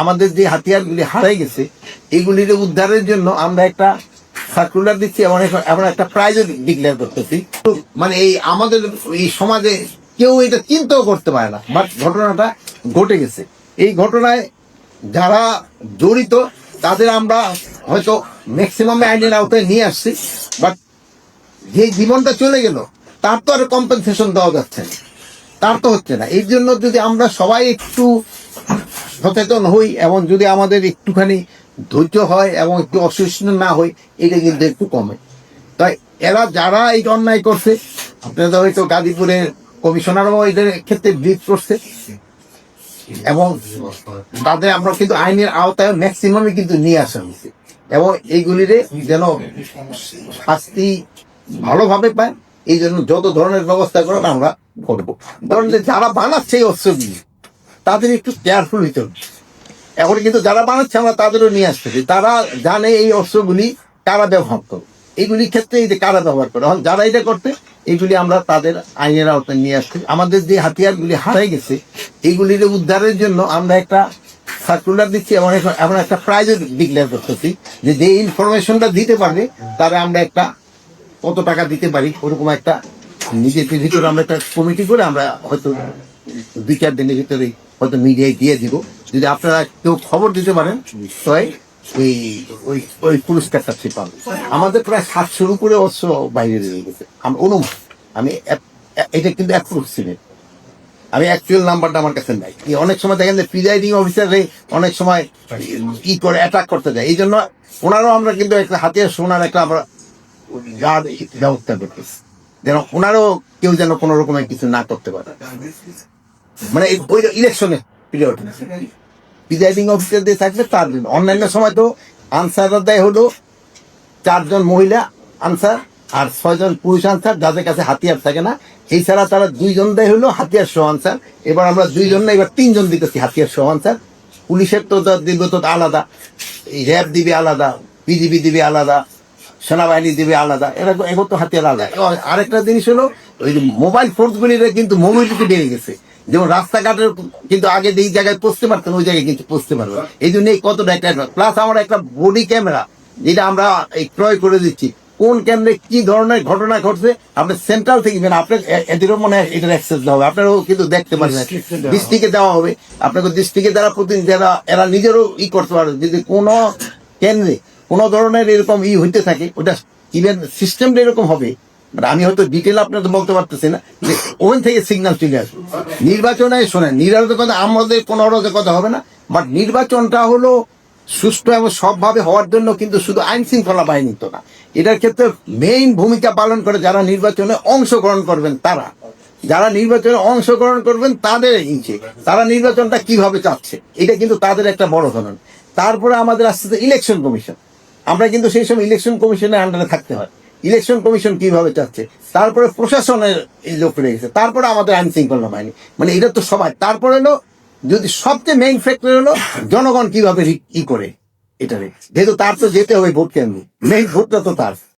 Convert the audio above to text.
আমাদের যে হাতিয়ারগুলি হারাই গেছে এগুলির উদ্ধারের জন্য আমরা একটা সার্কুলার দিচ্ছি এবং এখন একটা প্রাইজও ডিক্লেয়ার করতেছি। মানে এই আমাদের, এই সমাজে কেউ এটা চিন্তাও করতে পারে না বাট ঘটনাটা ঘটে গেছে। এই ঘটনায় যারা জড়িত, তাদের আমরা হয়তো ম্যাক্সিমাম আইনের আওতায় নিয়ে আসছি বাট যে জীবনটা চলে গেল, তার তো আর কম্পেনসেশন দেওয়া যাচ্ছে না। তার তো হচ্ছে না। এই জন্য যদি আমরা সবাই একটু সচেতন হই এবং যদি আমাদের একটুখানি ধৈর্য হয় এবং একটু অসহিষ্ণু না হই, এটা কিন্তু একটু কমে। তাই এরা যারা এই অন্যায় করছে আপনাদের হয়তো গাজীপুরের কমিশনারও এদের ক্ষেত্রে ব্রিফ করছে। এবং তাদের আমরা কিন্তু আইনের আওতায় ম্যাক্সিমামই কিন্তু নিয়ে আসা হয়েছে। এবং এইগুলিরে যেন শাস্তি ভালোভাবে পায়, এই জন্য যত ধরনের ব্যবস্থা করার আমরা করব। কারণ যে যারা বানাচ্ছে এই অস্ত্রগুলি তাদের একটু কেয়ারফুল হইতে হবে। এখন কিন্তু যারা বানাচ্ছে আমরা তাদেরও নিয়ে আসতে পারি তারা জানে এই অস্ত্রগুলি কারা ব্যবহার করবে এইগুলির ক্ষেত্রে এই যে কারা ব্যবহার করে, এখন যারা এটা করতে, এইগুলি আমরা তাদের আইনের আওতায় নিয়ে আসছি আমাদের যে হাতিয়ারগুলি হারাই গেছে, এইগুলির উদ্ধারের জন্য আমরা একটা সার্কুলার দিচ্ছি এবং এখন একটা প্রাইজও ডিক্লেয়ার করতেছি যে যে ইনফরমেশনটা দিতে পারবে, তারা আমরা একটা কত টাকা দিতে পারি, ওরকম একটা নিজের ভিতরে আমরা একটা কমিটি করে আমরা হয়তো দুই চার দিনের ভিতরে হয়তো মিডিয়ায় দিয়ে দিব। যদি আপনারা কেউ খবর দিতে পারেন ওই ওই ওই পুরস্কারটা সে পাবে। আমাদের প্রায় সাতশোর উপরে অস্ত্র বাইরে রয়ে গেছে। আমি অনুমান। আমি এক- এটা কিন্তু অ্যাপ্রক্সিমেট আমি অ্যাকচুয়াল নাম্বারটা আমার কাছে নাই। অনেক সময় দেখেন যে প্রিজাইডিং অফিসারে অনেক সময় কি করে অ্যাটাক করতে যায়। এই জন্য ওনারও আমরা কিন্তু একটা হাতিয়ার, সোনার একটা আমরা গার্ড ব্যবস্থা করতেছি। যেন ওনারও কেউ যেন কোনো রকমের কিছু না করতে পারে। মানে ওই ইলেকশনের পিরিয়ড। প্রিজাইডিং অফিসার দিয়ে থাকবে তার জন্য। অন্যান্য সময় তো আনসার দেয় হলো চারজন মহিলা আনসার আর ছয়জন পুরুষ আনসার যাদের কাছে হাতিয়ার থাকে না। এই ছাড়া তারা দুইজন দেয় হলো হাতিয়ার সহ আনসার এবার আমরা দুইজন না, এবার তিনজন দিতেছি হাতিয়ার সহ আনসার পুলিশের তো দিব তো আলাদা। র্যাব দিবে আলাদা বিজিবি দিবে আলাদা, সেনাবাহিনী দিবে আলাদা। এরা এবার তো হাতিয়ার আলাদা। আরেকটা জিনিস হলো, ওই মোবাইল ফোর্সগুলির কিন্তু মোবিলিটি বেড়ে গেছে। যেমন রাস্তাঘাটের কিন্তু আগে যেই জায়গায় পৌঁছতে পারতেন ওই জায়গায় কিন্তু পৌঁছতে পারবে এই জন্য এই কতটা একটা প্লাস আমার একটা বডি ক্যামেরা যেটা আমরা এই ক্রয় করে দিচ্ছি। কোন কেন্দ্রে কি ধরনের ঘটনা ঘটছে আপনি সেন্ট্রাল থেকে মানে আপনার এদেরও মনে হয় এটার অ্যাক্সেস দেওয়া হবে। আপনারাও কিন্তু দেখতে পারবেন। ডিস্ট্রিক্টে দেওয়া হবে। আপনাকে ডিস্ট্রিক্টে যারা প্রতিনিধি যারা এরা নিজেরও ই করতে পারবে। যদি কোনো কেন্দ্রে কোনো ধরনের এরকম ই হইতে থাকে ওটা ইভেন সিস্টেমটা এরকম হবে। মানে আমি হয়তো ডিটেল আপনাদের বলতে পারতেছি না যে ওখান থেকে সিগন্যাল চলে আসবে। নির্বাচনে শোনেন নির্বাচন কথা আমাদের কোনো অরজে কথা হবে না বাট নির্বাচনটা হলো সুষ্ঠু এবং সবভাবে হওয়ার জন্য কিন্তু শুধু আইন শৃঙ্খলা বাহিনী তো না। এটার ক্ষেত্রে মেইন ভূমিকা পালন করে যারা নির্বাচনে অংশগ্রহণ করবেন তারা। যারা নির্বাচনে অংশগ্রহণ করবেন তাদের ইচ্ছে তারা নির্বাচনটা কীভাবে চাচ্ছে, এটা কিন্তু তাদের একটা বড় ধরন। তারপরে আমাদের আসছে ইলেকশন কমিশন আমরা কিন্তু সেই সময় ইলেকশন কমিশনের আন্ডারে থাকতে হয়। ইলেকশন কমিশন কীভাবে চাচ্ছে? তারপরে প্রশাসনের এই লোক রেখেছে তারপরে আমাদের আইন শৃঙ্খলা বাহিনী। মানে এটা তো সবাই। তারপরে হলো, যদি সবচেয়ে মেইন ফ্যাক্টর হলো, জনগণ কীভাবে ই করে এটারে যেহেতু তার তো যেতে হবে ভোট কেন্দ্রে। মেইন ভোটটা তো তার।